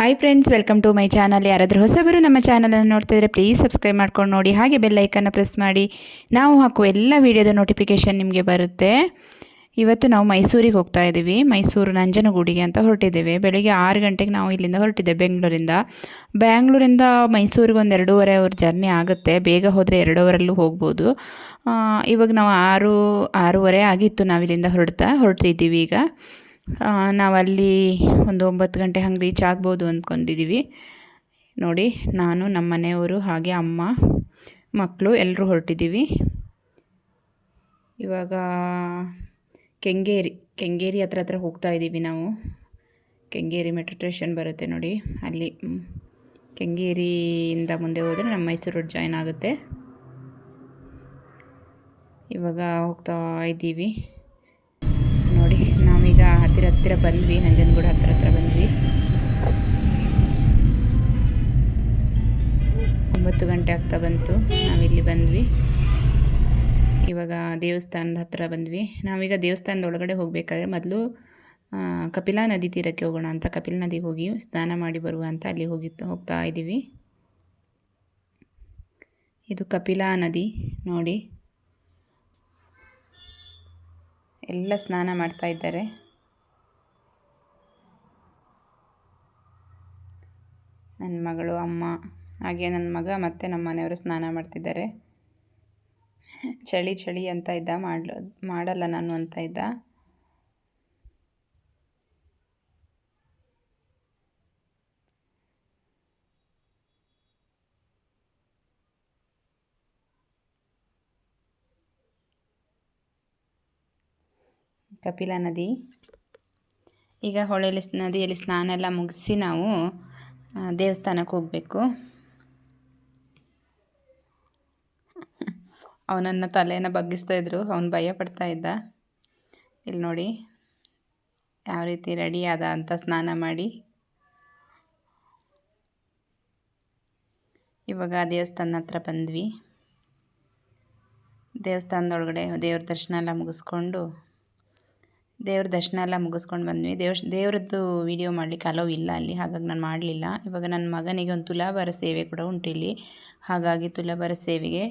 Hi friends welcome to my channel ಯಾರಾದರೂ ಹೊಸಬರು ನಮ್ಮ ಚಾನಲನ್ನು ನೋಡ್ತಿದ್ರೆ ಪ್ಲೀಸ್ ಸಬ್ಸ್ಕ್ರೈಬ್ ಮಾಡ್ಕೊಂಡು ನೋಡಿ. ಹಾಗೆ ಬೆಲ್ ಐಕನ್ನ ಪ್ರೆಸ್ ಮಾಡಿ. ನಾವು ಹಾಕುವ ಎಲ್ಲ ವೀಡಿಯೋದ ನೋಟಿಫಿಕೇಷನ್ ನಿಮಗೆ ಬರುತ್ತೆ. ಇವತ್ತು ನಾವು ಮೈಸೂರಿಗೆ ಹೋಗ್ತಾ ಇದ್ದೀವಿ ಮೈಸೂರು ನಂಜನಗೂಡಿಗೆ ಅಂತ ಹೊರಟಿದ್ದೇವೆ. ಬೆಳಿಗ್ಗೆ ಆರು ಗಂಟೆಗೆ ನಾವು ಇಲ್ಲಿಂದ ಹೊರಟಿದ್ದೇವೆ, ಬೆಂಗಳೂರಿಂದ. ಬ್ಯಾಂಗ್ಳೂರಿಂದ ಮೈಸೂರಿಗೆ ಒಂದು ಎರಡೂವರೆ ಅವರ್ ಜರ್ನಿ ಆಗುತ್ತೆ. ಬೇಗ ಹೋದರೆ ಎರಡೂವರೆಲ್ಲೂ ಹೋಗ್ಬೋದು. ಇವಾಗ ನಾವು ಆರು, ಆರೂವರೆ ಆಗಿತ್ತು ನಾವಿಲ್ಲಿಂದ ಹೊರಡ್ತಾ, ಹೊರಟಿದ್ದೀವಿ ಈಗ. ನಾವಲ್ಲಿ ಒಂದು ಒಂಬತ್ತು ಗಂಟೆ ಹಂಗೆ ರೀಚ್ ಆಗ್ಬೋದು ಅಂದ್ಕೊಂಡಿದ್ದೀವಿ. ನೋಡಿ, ನಾನು, ನಮ್ಮ ಮನೆಯವರು, ಹಾಗೆ ಅಮ್ಮ, ಮಕ್ಕಳು ಎಲ್ಲರೂ ಹೊರಟಿದ್ದೀವಿ. ಇವಾಗ ಕೆಂಗೇರಿ ಕೆಂಗೇರಿ ಹತ್ರ ಹತ್ರ ಹೋಗ್ತಾ ಇದ್ದೀವಿ ನಾವು. ಕೆಂಗೇರಿ ಮೆಟ್ರೋ ಸ್ಟೇಷನ್ ಬರುತ್ತೆ ನೋಡಿ, ಅಲ್ಲಿ ಕೆಂಗೇರಿಯಿಂದ ಮುಂದೆ ಹೋದರೆ ನಮ್ಮ ಮೈಸೂರು ರೋಡ್ ಜಾಯ್ನ್ ಆಗುತ್ತೆ. ಇವಾಗ ಹೋಗ್ತಾ ಇದ್ದೀವಿ. ನೋಡಿ ನಾವೀಗ ಹತ್ತಿರ ಹತ್ತಿರ ಬಂದ್ವಿ, ನಂಜನಗೂಡು ಹತ್ತಿರ ಹತ್ರ ಬಂದ್ವಿ. ಒಂಬತ್ತು ಗಂಟೆ ಆಗ್ತಾ ಬಂತು, ನಾವಿಲ್ಲಿ ಬಂದ್ವಿ. ಇವಾಗ ದೇವಸ್ಥಾನದ ಹತ್ರ ಬಂದ್ವಿ. ನಾವೀಗ ದೇವಸ್ಥಾನದ ಒಳಗಡೆ ಹೋಗಬೇಕಾದ್ರೆ ಮೊದಲು ಕಪಿಲಾ ನದಿ ತೀರಕ್ಕೆ ಹೋಗೋಣ ಅಂತ, ಕಪಿಲ್ ನದಿಗೆ ಹೋಗಿ ಸ್ನಾನ ಮಾಡಿ ಬರುವ ಅಂತ ಅಲ್ಲಿ ಹೋಗಿ, ಹೋಗ್ತಾ ಇದ್ದೀವಿ. ಇದು ಕಪಿಲಾ ನದಿ, ನೋಡಿ. ಎಲ್ಲ ಸ್ನಾನ ಮಾಡ್ತಾ ಇದ್ದಾರೆ. ನನ್ನ ಮಗಳು, ಅಮ್ಮ, ಹಾಗೆ ನನ್ನ ಮಗ ಮತ್ತು ನಮ್ಮ ಮನೆಯವರು ಸ್ನಾನ ಮಾಡ್ತಿದ್ದಾರೆ. ಚಳಿ ಚಳಿ ಅಂತ ಇದ್ದ, ಮಾಡ್ಲ, ಮಾಡಲ್ಲ ನಾನು ಅಂತ ಇದ್ದ. ಕಪಿಲಾ ನದಿ. ಈಗ ಹೊಳೆಯಲ್ಲಿ, ನದಿಯಲ್ಲಿ ಸ್ನಾನ ಎಲ್ಲ ಮುಗಿಸಿ ನಾವು ದೇವಸ್ಥಾನಕ್ಕೆ ಹೋಗಬೇಕು. ಅವನನ್ನು ತಲೆಯನ್ನು ಬಗ್ಗಿಸ್ತಾ ಇದ್ರು. ಅವನು ಭಯ ಪಡ್ತಾ ಇದ್ದ. ಇಲ್ಲಿ ನೋಡಿ, ಯಾವ ರೀತಿ ರೆಡಿ ಆದ ಅಂತ ಸ್ನಾನ ಮಾಡಿ. ಇವಾಗ ದೇವಸ್ಥಾನ ಹತ್ರ ಬಂದ್ವಿ. ದೇವಸ್ಥಾನದೊಳಗಡೆ ದೇವ್ರ ದರ್ಶನ ಎಲ್ಲ ಮುಗಿಸ್ಕೊಂಡು ದೇವ್ರ ದರ್ಶನ ಎಲ್ಲ ಮುಗಿಸ್ಕೊಂಡು ಬಂದ್ವಿ. ದೇವ್ ದೇವ್ರದ್ದು ವಿಡಿಯೋ ಮಾಡಲಿಕ್ಕೆ ಅಲೋ ಇಲ್ಲ ಅಲ್ಲಿ, ಹಾಗಾಗಿ ನಾನು ಮಾಡಲಿಲ್ಲ. ಇವಾಗ ನನ್ನ ಮಗನಿಗೆ ಒಂದು ತುಲಾಭಾರ ಸೇವೆ ಕೂಡ ಉಂಟು ಇಲ್ಲಿ ಹಾಗಾಗಿ ತುಲಾಭಾರ ಸೇವೆಗೆ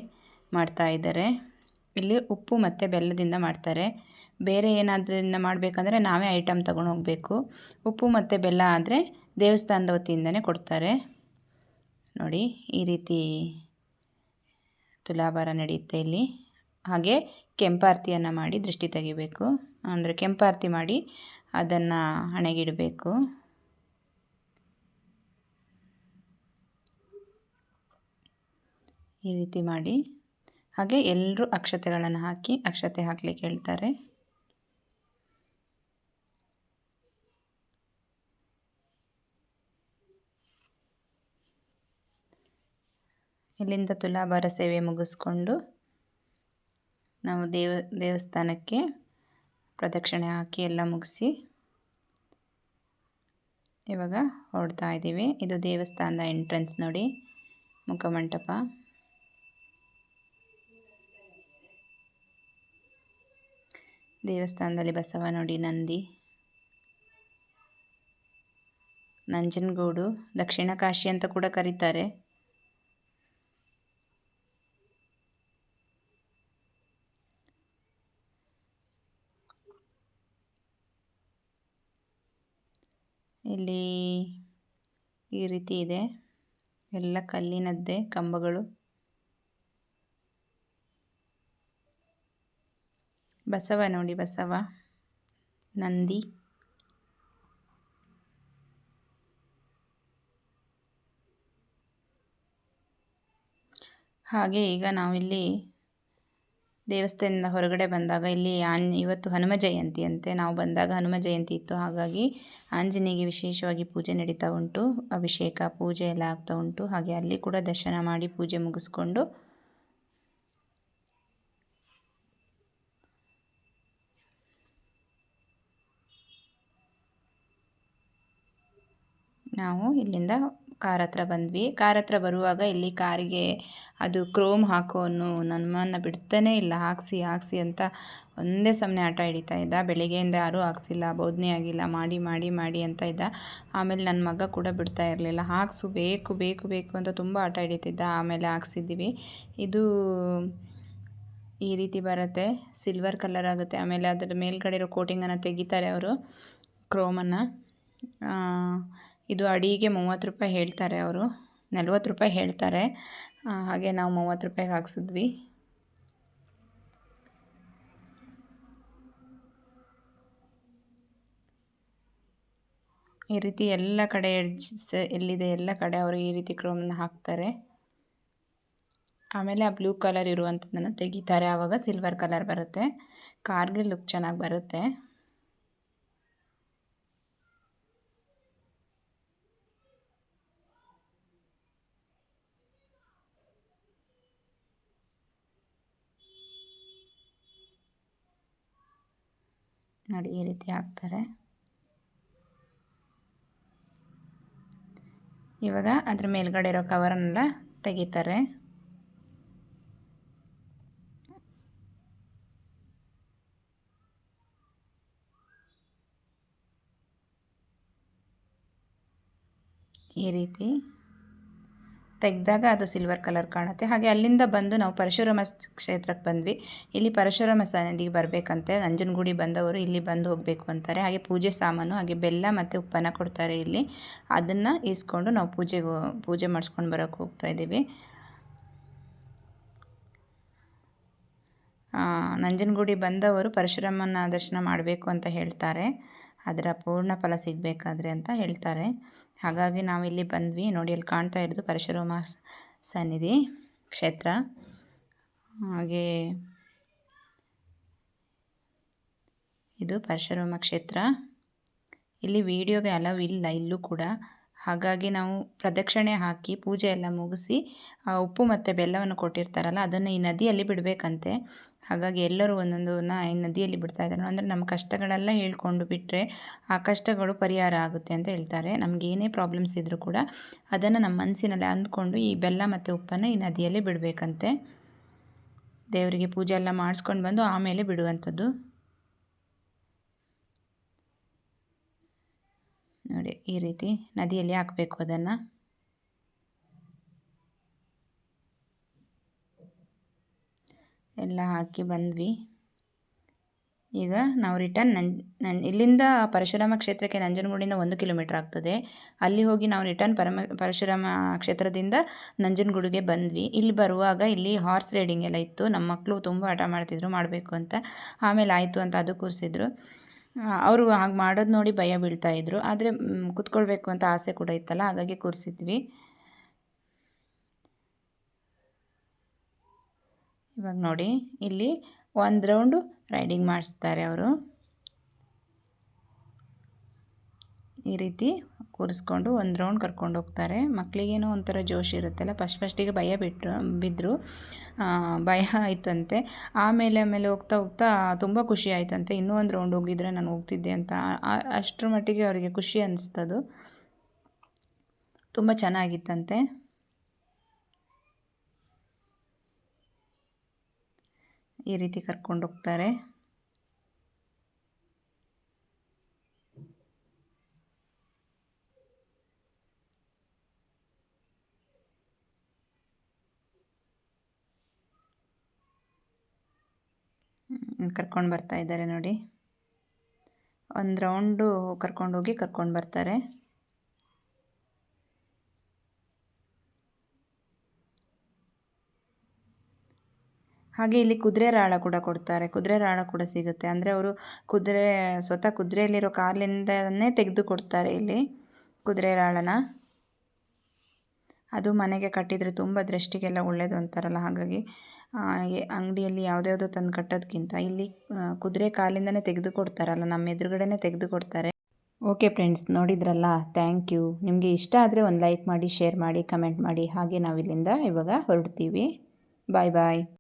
ಮಾಡ್ತಾ ಇದ್ದಾರೆ. ಇಲ್ಲಿ ಉಪ್ಪು ಮತ್ತು ಬೆಲ್ಲದಿಂದ ಮಾಡ್ತಾರೆ. ಬೇರೆ ಏನಾದ್ರಿಂದ ಮಾಡಬೇಕಂದ್ರೆ ನಾವೇ ಐಟಮ್ ತಗೊಂಡು ಹೋಗಬೇಕು. ಉಪ್ಪು ಮತ್ತು ಬೆಲ್ಲ ಆದರೆ ದೇವಸ್ಥಾನದ ವತಿಯಿಂದನೇ ಕೊಡ್ತಾರೆ. ನೋಡಿ, ಈ ರೀತಿ ತುಲಾಭಾರ ನಡೆಯುತ್ತೆ ಇಲ್ಲಿ. ಹಾಗೆ ಕೆಂಪಾರತಿಯನ್ನು ಮಾಡಿ ದೃಷ್ಟಿ ತೆಗಿಬೇಕು. ಅಂದರೆ ಕೆಂಪಾರತಿ ಮಾಡಿ ಅದನ್ನು ಹಣೆಗಿಡಬೇಕು. ಈ ರೀತಿ ಮಾಡಿ. ಹಾಗೆ ಎಲ್ಲರೂ ಅಕ್ಷತೆಗಳನ್ನು ಹಾಕಿ ಅಕ್ಷತೆ ಹಾಕಲಿಕ್ಕೆ ಹೇಳ್ತಾರೆ. ಇಲ್ಲಿಂದ ತುಲಾಭಾರ ಸೇವೆ ಮುಗಿಸ್ಕೊಂಡು ನಾವು ದೇವ ದೇವಸ್ಥಾನಕ್ಕೆ ಪ್ರದಕ್ಷಿಣೆ ಹಾಕಿ ಎಲ್ಲ ಮುಗಿಸಿ ಇವಾಗ ಹೊಡ್ತಾ ಇದ್ದೀವಿ. ಇದು ದೇವಸ್ಥಾನದ ಎಂಟ್ರೆನ್ಸ್ ನೋಡಿ ಮುಖಮಂಟಪ ದೇವಸ್ಥಾನದಲ್ಲಿ ಬಸವ ನೋಡಿ, ನಂದಿ. ನಂಜನಗೂಡು, ದಕ್ಷಿಣ ಕಾಶಿ ಅಂತ ಕೂಡ ಕರೀತಾರೆ. ಇಲ್ಲಿ ಈ ರೀತಿ ಇದೆ. ಎಲ್ಲ ಕಲ್ಲಿನದ್ದೇ ಕಂಬಗಳು. ಬಸವ ನೋಡಿ ಬಸವ. ನಂದಿ. ಹಾಗೆ ಈಗ ನಾವಿಲ್ಲಿ ದೇವಸ್ಥಾನದಿಂದ ಹೊರಗಡೆ ಬಂದಾಗ ಇಲ್ಲಿ ಆನ್, ಇವತ್ತು ಹನುಮ ಜಯಂತಿ ಅಂತೆ. ನಾವು ಬಂದಾಗ ಹನುಮ ಜಯಂತಿ ಇತ್ತು. ಹಾಗಾಗಿ ಆಂಜನೇಯಗೆ ವಿಶೇಷವಾಗಿ ಪೂಜೆ ನಡೀತಾ ಉಂಟು. ಅಭಿಷೇಕ, ಪೂಜೆ ಎಲ್ಲ ಆಗ್ತಾ ಉಂಟು. ಹಾಗೆ ಅಲ್ಲಿ ಕೂಡ ದರ್ಶನ ಮಾಡಿ ಪೂಜೆ ಮುಗಿಸ್ಕೊಂಡು ನಾವು ಇಲ್ಲಿಂದ ಕಾರ್ ಹತ್ರ ಬಂದ್ವಿ. ಕಾರ್ ಹತ್ರ ಬರುವಾಗ ಇಲ್ಲಿ ಕಾರಿಗೆ ಅದು ಕ್ರೋಮ್ ಹಾಕೋ ಹಾಕೋನು ನಮ್ಮನ್ನು ಬಿಡ್ತಾನೇ ಇಲ್ಲ. ಹಾಕ್ಸಿ ಹಾಕ್ಸಿ ಅಂತ ಒಂದೇ ಸಮನೆ ಆಟ ಹಿಡಿತಾ ಇದ್ದ. ಬೆಳಿಗ್ಗೆಯಿಂದ ಯಾರೂ ಹಾಕ್ಸಿಲ್ಲ. ಬೋಧನೆ ಆಗಿಲ್ಲ. ಮಾಡಿ ಮಾಡಿ ಮಾಡಿ ಅಂತ ಇದ್ದ. ಆಮೇಲೆ ನನ್ನ ಮಗ ಕೂಡ ಬಿಡ್ತಾ ಇರಲಿಲ್ಲ. ಹಾಕ್ಸು, ಬೇಕು ಬೇಕು ಬೇಕು ಅಂತ ತುಂಬ ಆಟ ಹಿಡಿತಿದ್ದ. ಆಮೇಲೆ ಹಾಕ್ಸಿದ್ದೀವಿ. ಇದು ಈ ರೀತಿ ಬರುತ್ತೆ. ಸಿಲ್ವರ್ ಕಲರ್ ಆಗುತ್ತೆ. ಆಮೇಲೆ ಅದರ ಮೇಲ್ಗಡೆ ಇರೋ ಕೋಟಿಂಗನ್ನು ತೆಗಿತಾರೆ ಅವರು. ಕ್ರೋಮನ್ನು ಇದು ಅಡಿಗೆ ಮೂವತ್ತು ರೂಪಾಯಿ ಹೇಳ್ತಾರೆ ಅವರು. ನಲ್ವತ್ತು ರೂಪಾಯಿ ಹೇಳ್ತಾರೆ. ಹಾಗೆ ನಾವು ಮೂವತ್ತು ರೂಪಾಯಿಗೆ ಹಾಕ್ಸಿದ್ವಿ. ಈ ರೀತಿ ಎಲ್ಲ ಕಡೆ ಎಡ್ಜಸ್ ಎಲ್ಲಿದೆ ಎಲ್ಲ ಕಡೆ ಅವರು ಈ ರೀತಿ ಕ್ರೋಮ್ನ ಹಾಕ್ತಾರೆ. ಆಮೇಲೆ ಆ ಬ್ಲೂ ಕಲರ್ ಇರುವಂಥದ್ದನ್ನು ತೆಗಿತಾರೆ. ಆವಾಗ ಸಿಲ್ವರ್ ಕಲರ್ ಬರುತ್ತೆ. ಕಾರ್ಗೆ ಲುಕ್ ಚೆನ್ನಾಗಿ ಬರುತ್ತೆ. ನೋಡಿ ಈ ರೀತಿ ಹಾಕ್ತಾರೆ. ಇವಾಗ ಅದ್ರ ಮೇಲ್ಗಡೆ ಇರೋ ಕವರನ್ನೆಲ್ಲ ತೆಗಿತಾರೆ. ಈ ರೀತಿ ತೆಗೆದಾಗ ಅದು ಸಿಲ್ವರ್ ಕಲರ್ ಕಾಣುತ್ತೆ. ಹಾಗೆ ಅಲ್ಲಿಂದ ಬಂದು ನಾವು ಪರಶುರಾಮ ಕ್ಷೇತ್ರಕ್ಕೆ ಬಂದ್ವಿ. ಇಲ್ಲಿ ಪರಶುರಾಮ ಸನ್ನಿಧಿಗೆ ಬರಬೇಕಂತೆ. ನಂಜನಗೂಡಿ ಬಂದವರು ಇಲ್ಲಿ ಬಂದು ಹೋಗಬೇಕು ಅಂತಾರೆ. ಹಾಗೆ ಪೂಜೆ ಸಾಮಾನು, ಹಾಗೆ ಬೆಲ್ಲ ಮತ್ತು ಉಪ್ಪನ್ನ ಕೊಡ್ತಾರೆ ಇಲ್ಲಿ. ಅದನ್ನು ಈಸ್ಕೊಂಡು ನಾವು ಪೂಜೆಗೆ ಪೂಜೆ ಮಾಡಿಸ್ಕೊಂಡು ಬರೋಕ್ಕೆ ಹೋಗ್ತಾ ಇದ್ದೀವಿ. ನಂಜನಗೂಡಿ ಬಂದವರು ಪರಶುರಾಮನ ದರ್ಶನ ಮಾಡಬೇಕು ಅಂತ ಹೇಳ್ತಾರೆ. ಅದರ ಪೂರ್ಣ ಫಲ ಸಿಗಬೇಕಾದ್ರೆ ಅಂತ ಹೇಳ್ತಾರೆ. ಹಾಗಾಗಿ ನಾವು ಇಲ್ಲಿ ಬಂದ್ವಿ. ನೋಡಿ, ಅಲ್ಲಿ ಕಾಣ್ತಾ ಇರೋದು ಪರಶುರಾಮ ಸನ್ನಿಧಿ ಕ್ಷೇತ್ರ. ಹಾಗೆ ಇದು ಪರಶುರಾಮ ಕ್ಷೇತ್ರ. ಇಲ್ಲಿ ವಿಡಿಯೋಗೆ ಅಲವ್ ಇಲ್ಲ, ಇಲ್ಲೂ ಕೂಡ. ಹಾಗಾಗಿ ನಾವು ಪ್ರದಕ್ಷಿಣೆ ಹಾಕಿ ಪೂಜೆ ಎಲ್ಲ ಮುಗಿಸಿ ಉಪ್ಪು ಮತ್ತು ಬೆಲ್ಲವನ್ನು ಕೊಟ್ಟಿರ್ತಾರಲ್ಲ, ಅದನ್ನು ಈ ನದಿಯಲ್ಲಿ ಬಿಡಬೇಕಂತೆ. ಹಾಗಾಗಿ ಎಲ್ಲರೂ ಒಂದೊಂದನ್ನ ಈ ನದಿಯಲ್ಲಿ ಬಿಡ್ತಾ ಇದ್ದಾರೆ. ಅಂದರೆ ನಮ್ಮ ಕಷ್ಟಗಳೆಲ್ಲ ಹೇಳ್ಕೊಂಡು ಬಿಟ್ಟರೆ ಆ ಕಷ್ಟಗಳು ಪರಿಹಾರ ಆಗುತ್ತೆ ಅಂತ ಹೇಳ್ತಾರೆ. ನಮ್ಗೆ ಏನೇ ಪ್ರಾಬ್ಲಮ್ಸ್ ಇದ್ದರೂ ಕೂಡ ಅದನ್ನು ನಮ್ಮ ಮನಸ್ಸಿನಲ್ಲಿ ಅಂದ್ಕೊಂಡು ಈ ಬೆಲ್ಲ ಮತ್ತು ಉಪ್ಪನ್ನು ಈ ನದಿಯಲ್ಲಿ ಬಿಡಬೇಕಂತೆ. ದೇವರಿಗೆ ಪೂಜೆ ಎಲ್ಲ ಮಾಡಿಸ್ಕೊಂಡು ಬಂದು ಆಮೇಲೆ ಬಿಡುವಂಥದ್ದು. ನೋಡಿ ಈ ರೀತಿ ನದಿಯಲ್ಲಿ ಹಾಕಬೇಕು ಅದನ್ನು. ಎಲ್ಲ ಹಾಕಿ ಬಂದ್ವಿ. ಈಗ ನಾವು ರಿಟರ್ನ್ ನನ್ ಇಲ್ಲಿಂದ ಪರಶುರಾಮ ಕ್ಷೇತ್ರಕ್ಕೆ ನಂಜನಗೂಡಿಂದ ಒಂದು ಕಿಲೋಮೀಟ್ರ್ ಆಗ್ತದೆ. ಅಲ್ಲಿ ಹೋಗಿ ನಾವು ರಿಟರ್ನ್ ಪರಮ, ಪರಶುರಾಮ ಕ್ಷೇತ್ರದಿಂದ ನಂಜನಗೂಡಿಗೆ ಬಂದ್ವಿ. ಇಲ್ಲಿ ಬರುವಾಗ ಇಲ್ಲಿ ಹಾರ್ಸ್ ರೈಡಿಂಗ್ ಎಲ್ಲ ಇತ್ತು. ನಮ್ಮ ಮಕ್ಕಳು ತುಂಬ ಆಟ ಮಾಡ್ತಿದ್ರು, ಮಾಡಬೇಕು ಅಂತ. ಆಮೇಲೆ ಆಯಿತು ಅಂತ ಅದು ಕೂರಿಸಿದ್ರು. ಅವರು ಹಾಗೆ ಮಾಡೋದು ನೋಡಿ ಭಯ ಬೀಳ್ತಾಯಿದ್ರು ಆದರೆ ಕೂತ್ಕೊಳ್ಬೇಕು ಅಂತ ಆಸೆ ಕೂಡ ಇತ್ತಲ್ಲ, ಹಾಗಾಗಿ ಕೂರಿಸಿದ್ವಿ. ಇವಾಗ ನೋಡಿ, ಇಲ್ಲಿ ಒಂದು ರೌಂಡು ರೈಡಿಂಗ್ ಮಾಡಿಸ್ತಾರೆ ಅವರು. ಈ ರೀತಿ ಕೂರಿಸ್ಕೊಂಡು ಒಂದು ರೌಂಡ್ ಕರ್ಕೊಂಡು ಹೋಗ್ತಾರೆ. ಮಕ್ಕಳಿಗೇನೋ ಒಂಥರ ಜೋಶ್ ಇರುತ್ತಲ್ಲ, ಫಸ್ಟ್ ಫಸ್ಟಿಗೆ ಭಯ ಬಿಟ್ಟರು ಬಿದ್ದರು ಭಯ ಆಯ್ತಂತೆ. ಆಮೇಲೆ ಆಮೇಲೆ ಹೋಗ್ತಾ ಹೋಗ್ತಾ ತುಂಬ ಖುಷಿ ಆಯ್ತಂತೆ. ಇನ್ನೂ ಒಂದು ರೌಂಡ್ ಹೋಗಿದ್ರೆ ನಾನು ಹೋಗ್ತಿದ್ದೆ ಅಂತ. ಅಷ್ಟರ ಮಟ್ಟಿಗೆ ಅವರಿಗೆ ಖುಷಿ ಅನ್ನಿಸ್ತದು ತುಂಬ ಚೆನ್ನಾಗಿತ್ತಂತೆ. ಈ ರೀತಿ ಕರ್ಕೊಂಡು ಹೋಗ್ತಾರೆ. ಕರ್ಕೊಂಡು ಬರ್ತಾ ಇದ್ದಾರೆ ನೋಡಿ. ಒಂದು ರೌಂಡು ಕರ್ಕೊಂಡೋಗಿ ಕರ್ಕೊಂಡು ಬರ್ತಾರೆ. ಹಾಗೆ ಇಲ್ಲಿ ಕುದುರೆ ರಾಳ ಕೂಡ ಕೊಡ್ತಾರೆ. ಕುದುರೆ ರಾಳ ಕೂಡ ಸಿಗುತ್ತೆ. ಅಂದರೆ ಅವರು ಕುದುರೆ, ಸ್ವತಃ ಕುದುರೆಯಲ್ಲಿರೋ ಕಾಲಿಂದನೇ ತೆಗೆದು ಕೊಡ್ತಾರೆ ಇಲ್ಲಿ ಕುದುರೆ ರಾಳನ ಅದು ಮನೆಗೆ ಕಟ್ಟಿದರೆ ತುಂಬ ದೃಷ್ಟಿಗೆಲ್ಲ ಒಳ್ಳೆಯದು ಅಂತಾರಲ್ಲ ಹಾಗಾಗಿ ಅಂಗಡಿಯಲ್ಲಿ ಯಾವುದ್ಯಾವುದೋ ತಂದು ಕಟ್ಟೋದಕ್ಕಿಂತ ಇಲ್ಲಿ ಕುದುರೆ ಕಾಲಿಂದನೇ ತೆಗೆದು ಕೊಡ್ತಾರಲ್ಲ, ನಮ್ಮ ಎದುರುಗಡೆನೇ ತೆಗೆದು ಕೊಡ್ತಾರೆ. ಓಕೆ ಫ್ರೆಂಡ್ಸ್, ನೋಡಿದ್ರಲ್ಲ? Thank you. ನಿಮಗೆ ಇಷ್ಟ ಆದರೆ ಒಂದು ಲೈಕ್ ಮಾಡಿ, ಶೇರ್ ಮಾಡಿ, ಕಮೆಂಟ್ ಮಾಡಿ. ಹಾಗೆ ನಾವು ಇಲ್ಲಿಂದ ಇವಾಗ ಹೊರಡ್ತೀವಿ. ಬಾಯ್ ಬಾಯ್.